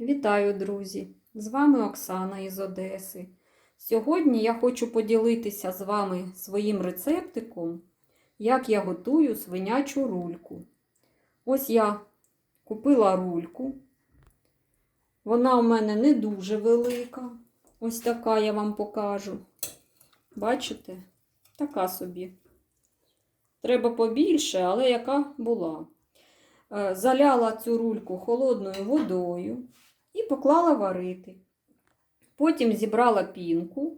Вітаю, друзі! З вами Оксана із Одеси. Сьогодні я хочу поділитися з вами своїм рецептиком, як я готую свинячу рульку. Ось я купила рульку. Вона у мене не дуже велика. Ось така я вам покажу. Бачите? Така собі. Треба побільше, але яка була. Е, Заляла цю рульку холодною водою і поклала варити. Потім зібрала пінку,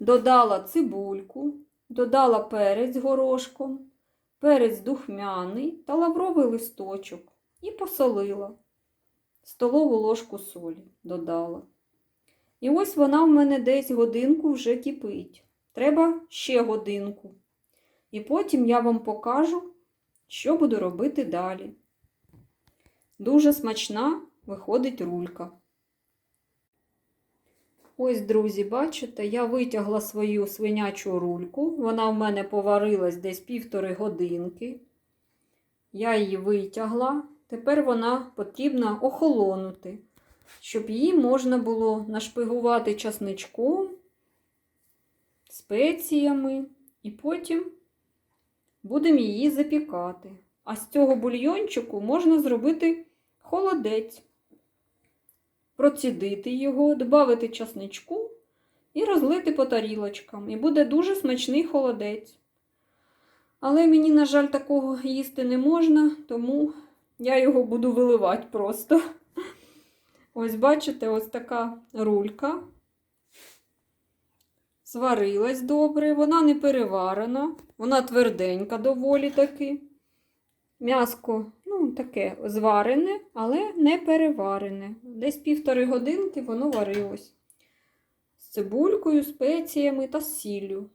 додала цибульку, додала перець горошком, перець духмяний та лавровий листочок і посолила. Столову ложку солі додала. І ось вона в мене десь годинку вже кипить. Треба ще годинку. І потім я вам покажу, що буду робити далі. Дуже смачна виходить рулька. Ось, друзі, бачите, я витягла свою свинячу рульку. Вона в мене поварилась десь півтори годинки. Я її витягла. Тепер вона потрібно охолонути, щоб її можна було нашпигувати часничком, спеціями, і потім будемо її запікати. А з цього бульйончику можна зробити холодець, процідити його, додати часничку і розлити по тарілочкам. І буде дуже смачний холодець. Але мені, на жаль, такого їсти не можна, тому я його буду виливати просто. Ось, бачите, ось така рулька. Сварилась добре, вона не переварена, вона тверденька доволі таки. М'яско, ну, таке зварене, але не переварене. Десь півтори годинки воно варилось. З цибулькою, спеціями та з сіллю.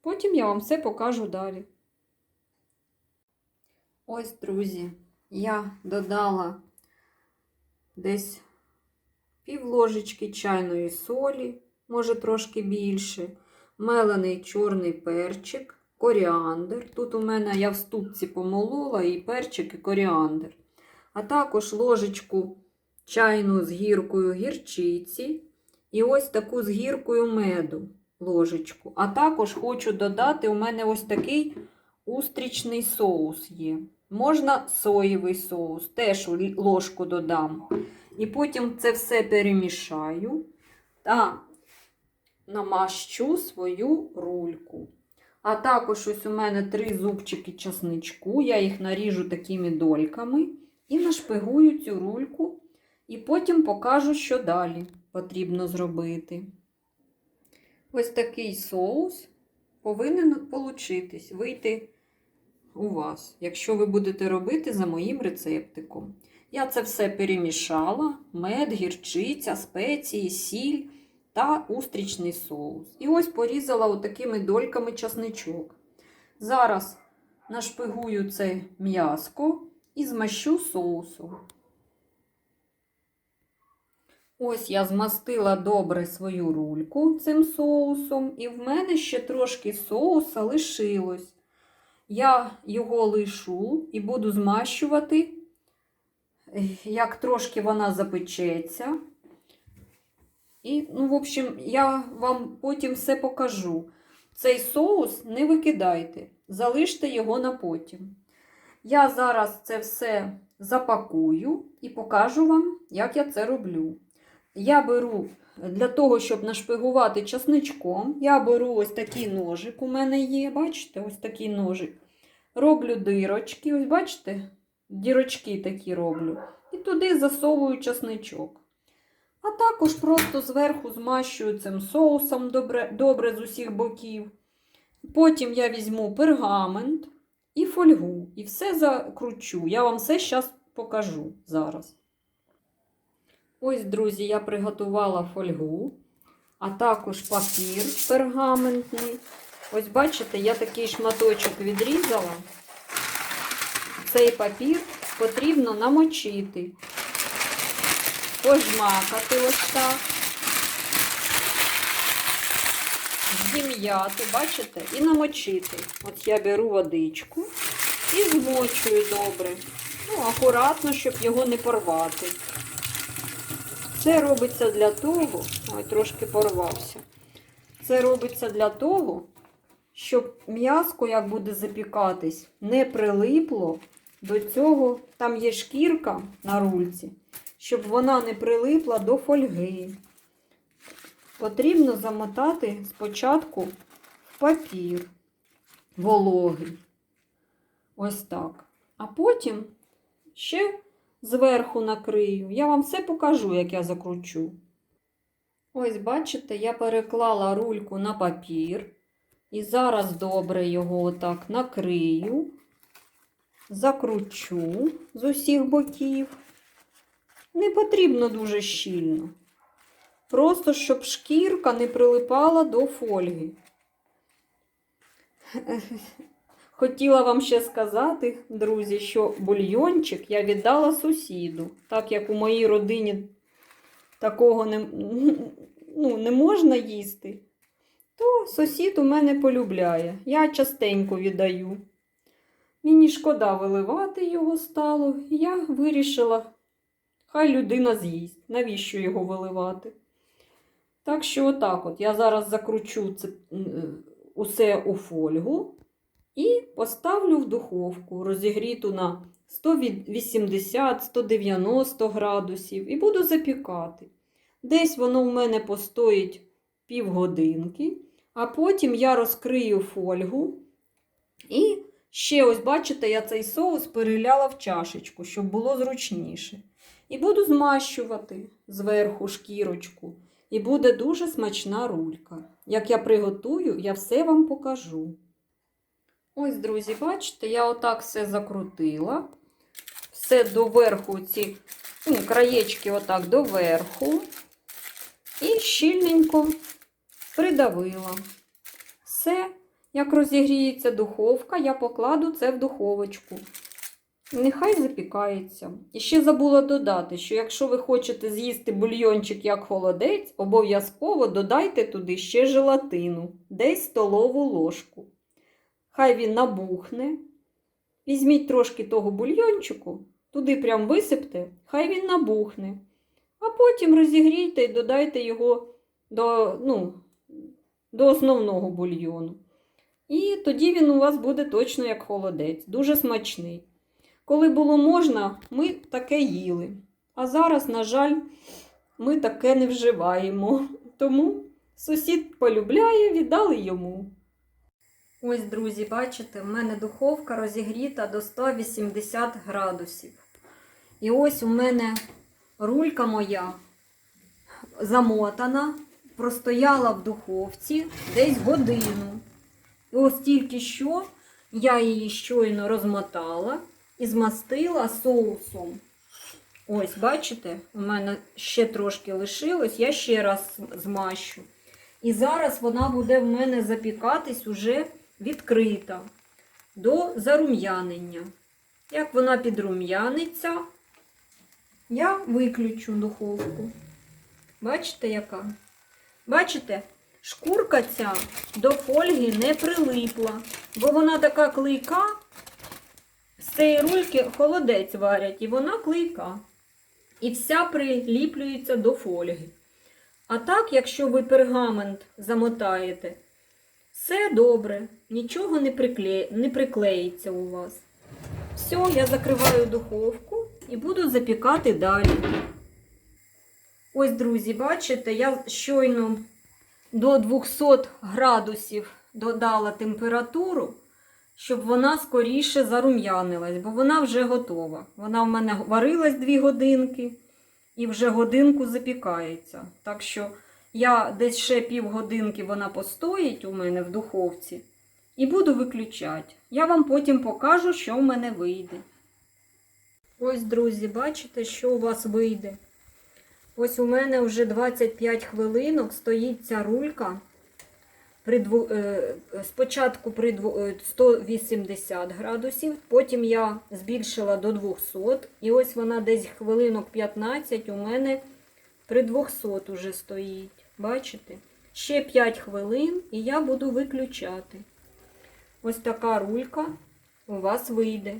Потім я вам все покажу далі. Ось, друзі, я додала десь пів ложечки чайної солі, може трошки більше, мелений чорний перчик коріандр. Тут у мене я в ступці помолола і перчик, і коріандр. А також ложечку чайну з гіркою гірчиці. І ось таку з гіркою меду ложечку. А також хочу додати, у мене ось такий устрічний соус є. Можна соєвий соус, теж ложку додам. І потім це все перемішаю та намащу свою рульку. А також ось у мене три зубчики часничку, я їх наріжу такими дольками і нашпигую цю рульку, і потім покажу, що далі потрібно зробити. Ось такий соус повинен получитись, вийти у вас, якщо ви будете робити за моїм рецептиком. Я це все перемішала: мед, гірчиця, спеції, сіль та устрічний соус. І ось порізала отакими дольками часничок. Зараз нашпигую це м'яско і змащу соусом. Ось я змастила добре свою рульку цим соусом, і в мене ще трошки соуса лишилось. Я його лишу і буду змащувати, як трошки вона запечеться. І, ну, в общем, я вам потім все покажу. Цей соус не викидайте, залиште його на потім. Я зараз це все запакую і покажу вам, як я це роблю. Я беру для того, щоб нашпигувати часничком, я беру ось такий ножик, у мене є, бачите, ось такий ножик. Роблю дирочки, ось бачите, дірочки такі роблю. І туди засовую часничок. А також просто зверху змащую цим соусом добре, добре з усіх боків. Потім я візьму пергамент і фольгу. І все закручу. Я вам все зараз покажу зараз. Ось, друзі, я приготувала фольгу, а також папір пергаментний. Ось, бачите, я такий шматочок відрізала. Цей папір потрібно намочити пожмакати ось так, зім'яти, бачите, і намочити. От я беру водичку і змочую добре. Ну, акуратно, щоб його не порвати. Це робиться для того, ой, трошки порвався. Це робиться для того, щоб м'яско, як буде запікатись, не прилипло до цього. Там є шкірка на рульці, щоб вона не прилипла до фольги. Потрібно замотати спочатку в папір вологий. Ось так. А потім ще зверху накрию. Я вам все покажу, як я закручу. Ось, бачите, я переклала рульку на папір. І зараз добре його отак накрию, закручу з усіх боків. Не потрібно дуже щільно. Просто щоб шкірка не прилипала до фольги. Хотіла вам ще сказати, друзі, що бульйончик я віддала сусіду, так як у моїй родині такого не, ну, не можна їсти, то сусід у мене полюбляє. Я частенько віддаю. Мені шкода виливати його стало, і я вирішила, хай людина з'їсть. Навіщо його виливати? Так що, отак от, я зараз закручу це, е, усе у фольгу. І поставлю в духовку, розігріту на 180-190 градусів, і буду запікати. Десь воно в мене постоїть півгодинки, а потім я розкрию фольгу. І ще, ось, бачите, я цей соус переляла в чашечку, щоб було зручніше. І буду змащувати зверху шкірочку. І буде дуже смачна рулька. Як я приготую, я все вам покажу. Ось, друзі, бачите, я отак все закрутила. Все доверху, ці ну, краєчки отак доверху. І щільненько придавила. Все, як розігріється духовка, я покладу це в духовочку. Нехай запікається. І ще забула додати, що якщо ви хочете з'їсти бульйончик як холодець, обов'язково додайте туди ще желатину, десь столову ложку. Хай він набухне. Візьміть трошки того бульйончику, туди прям висипте, хай він набухне. А потім розігрійте і додайте його до, ну, до основного бульйону. І тоді він у вас буде точно як холодець, дуже смачний. Коли було можна, ми таке їли. А зараз, на жаль, ми таке не вживаємо. Тому сусід полюбляє, віддали йому. Ось, друзі, бачите, в мене духовка розігріта до 180 градусів. І ось у мене рулька моя замотана, простояла в духовці десь годину. І ось тільки що я її щойно розмотала і змастила соусом. Ось, бачите, у мене ще трошки лишилось, я ще раз змащу. І зараз вона буде в мене запікатись уже відкрита до зарум'янення. Як вона підрум'яниться, я виключу духовку. Бачите, яка? Бачите, шкурка ця до фольги не прилипла, бо вона така клейка, з цієї рульки холодець варять, і вона клейка. І вся приліплюється до фольги. А так, якщо ви пергамент замотаєте, все добре, нічого не, прикле... не приклеїться у вас. Все, я закриваю духовку і буду запікати далі. Ось, друзі, бачите, я щойно до 200 градусів додала температуру, щоб вона скоріше зарум'янилась, бо вона вже готова. Вона в мене варилась 2 годинки і вже годинку запікається. Так що я десь ще півгодинки вона постоїть у мене в духовці і буду виключати. Я вам потім покажу, що в мене вийде. Ось, друзі, бачите, що у вас вийде. Ось у мене вже 25 хвилинок стоїть ця рулька. Е, спочатку при дву, е, 180 градусів, потім я збільшила до 200. І ось вона десь хвилинок 15 у мене при 200 уже стоїть. Бачите? Ще 5 хвилин і я буду виключати. Ось така рулька у вас вийде.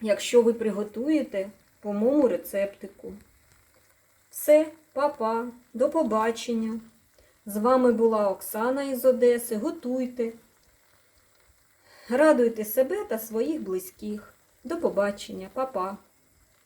якщо ви приготуєте по моєму рецептику. Все, папа, до побачення. З вами була Оксана із Одеси. Готуйте. Радуйте себе та своїх близьких. До побачення, папа.